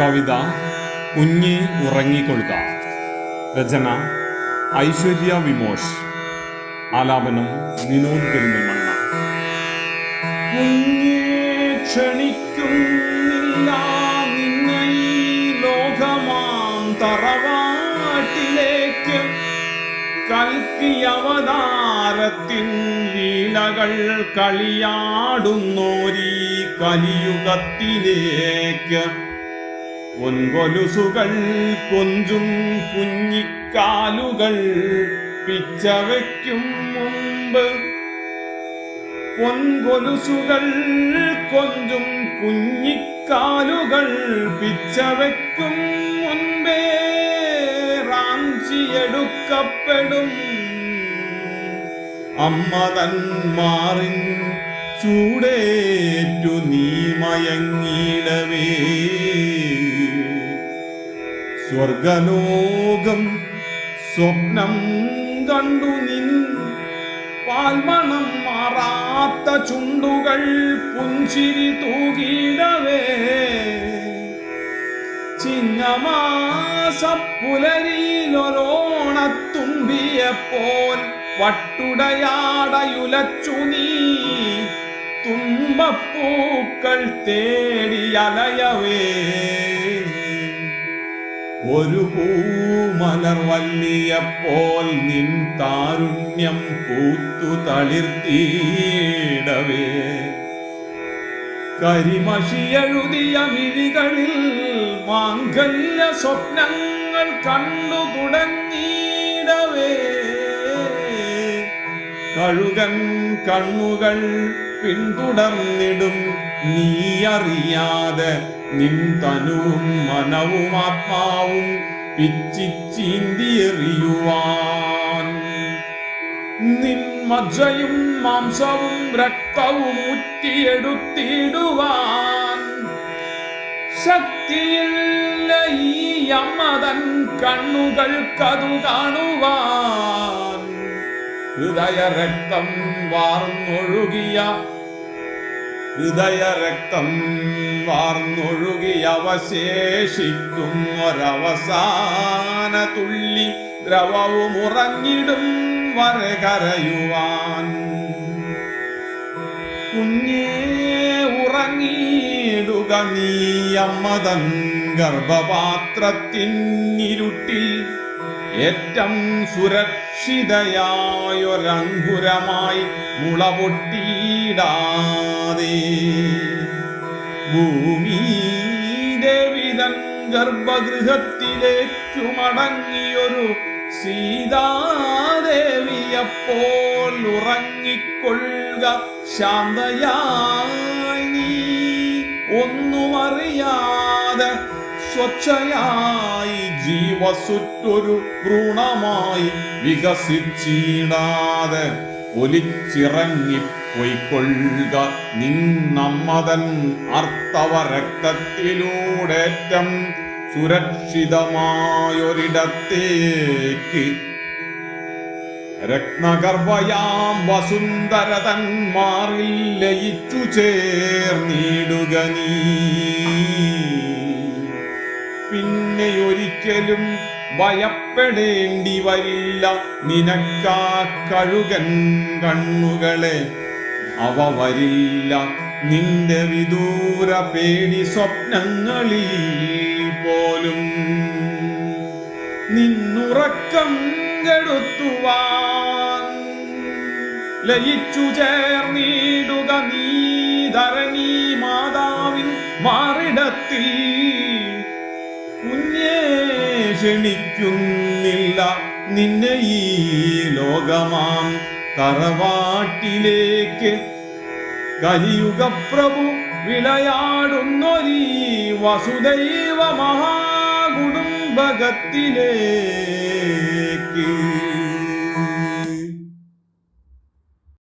കവിത കുഞ്ഞി ഉറങ്ങിക്കൊള്ളുക. രചന ഐശ്വര്യ വിമോഷ്. ആലാപനം നിനോദ് പെരുന്തൽമണ്ണ. കുഞ്ഞെ ക്ഷണിക്കുന്നില്ല നിന്നെ ഈ ലോകമാം തറവാട്ടിലേക്ക്. കൽക്കി അവതാരത്തിൻ ലീലകൾ കളിയാടുന്നോരീ കലിയുഗത്തിലേക്ക്. പൊൻകൊലുസുകൾ കൊഞ്ചും കുഞ്ഞിക്കാലുകൾ പിച്ചവയ്ക്കും മുമ്പ്. പൊൻകൊലുസുകൾ കൊഞ്ചും കുഞ്ഞിക്കാലുകൾ പിച്ചവയ്ക്കും മുൻപേ റാഞ്ചിയെടുക്കപ്പെടും. അമ്മ തൻ മാറിൻ ചൂടേറ്റു നീ മയങ്ങിടവേ. സ്വർഗലോകം സ്വപ്നം കണ്ടു നിൻ. പാൽമണം മാറാത്ത ചുണ്ടുകൾ പുഞ്ചിരി തൂകിടവേ. ചിങ്ങമാസപ്പുലരിയിലൊരോണത്തുമ്പിയെപ്പോൽ വട്ടുടയാടയുലച്ചു നീ. തുമ്പപ്പൂക്കൾ തേടി അലയവേ. ഒരു പൂമലർ വല്ലിയപ്പോൾ നിൻ താരുണ്യം പൂത്തു തളിർത്തിയിടവേ. കരിമഷിയെഴുതിയ മിഴികളിൽ മാംഗല്യ സ്വപ്നങ്ങൾ കണ്ടു തുടങ്ങിയിടവേ. കഴുകൻ കണ്ണുകൾ പിന്തുടർന്നിടും. നീ അറിയാതെ നിൻ തനുവും മനവും ആത്മാവും പിച്ചിച്ചീന്തിയെറിയുവാൻ. നിൻ മജ്ജയും മാംസവും രക്തവും ഉറ്റിയെടുത്തിടുവാൻ ശക്തിയില്ല ഈ അമ്മതൻ കണ്ണുകൾക്കതു കാണുവാൻ. ഹൃദയ രക്തം വാർന്നൊഴുകിയ ഹൃദയ രക്തം വാർന്നൊഴുകി അവശേഷിക്കും ഒരവസാന തുള്ളി ദ്രവവും ഉറങ്ങിടും വരെ കരയുവാൻ കുഞ്ഞേ ഉറങ്ങിയിടുക നീ അമ്മതൻ ഗർഭപാത്രത്തിനിരുട്ടിൽ ഏറ്റം സുരക്ഷിതയായൊരങ്കുരമായി മുളപൊട്ടിയിടാതെ ഭൂമി വിതൻ ഗർഭഗൃഹത്തിലേക്കു മടങ്ങിയൊരു സീതാദേവിയപ്പോൾ ഉറങ്ങിക്കൊള്ളുക ശാന്തയായി സ്വച്ഛയായി ജീവസുറ്റൊരു ഭ്രൂണമായി വികസിച്ചിടാതെ ഒലിച്ചിറങ്ങിപ്പോയിക്കൊള്ളുക നിന്നമ്മതൻ അർത്ഥവ രക്തത്തിലൂടേറ്റം സുരക്ഷിതമായൊരിടത്തേക്ക്. രത്നഗർഭയാം വസുന്ധരതന്മാറിൽ ലയിച്ചു ചേർന്നിടുക നീ. പിന്നെ ഒരിക്കലും ഭയപ്പെടേണ്ടി വരില്ല. നിനക്കാ കഴുകൻ കണ്ണുകളെ അവ വരില്ല. നിന്റെ വിദൂര പേടി സ്വപ്നങ്ങളിൽ പോലും. നിന്നുറക്കം കെടുത്തുവാൻ ലയിച്ചു ചേർന്നിടുക നീ ധരണി മാതാവിൻ മാറിടത്തിൽ. കുഞ്ഞേ ക്ഷണിക്കുന്നില്ല നിന്നെ ഈ ലോകമാം. തറവാട്ടിലേക്ക് കലിയുഗപ്രഭു വിളയാടുന്നൊരീ വസുദൈവ മഹാകുടുംബകത്തിലേക്ക്